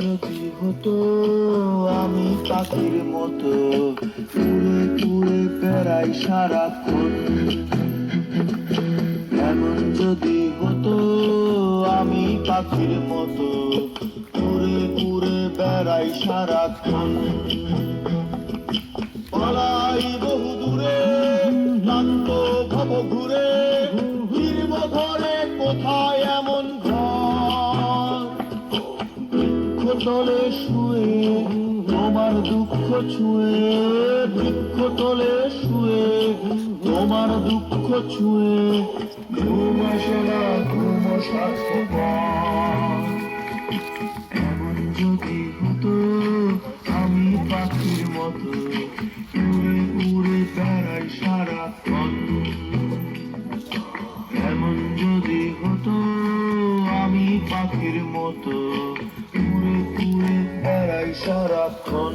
যদি হতো আমি পাখির মতো উড়ে উড়ে বেড়াই সারাক্ষণ। এমন যদি হতো, আমি পাখির মতো উড়ে উড়ে বেড়াই সারাক্ষণ। পালাই বহু দূরে ক্লান্ত ভব ঘুরে শুয়ে তোমার দুঃখ ছুঁয়ে, বৃক্ষ তলে শুয়ে, তোমার দুঃখ ছুঁয়ে। ঘুম আসে না ঘুম এমন যদি হতো আমি পাখির মতো উড়ে উড়ে বেড়াই সারাক্ষণ এমন যদি হতো, আমি পাখির মতো বেড়াই সারাক্ষণ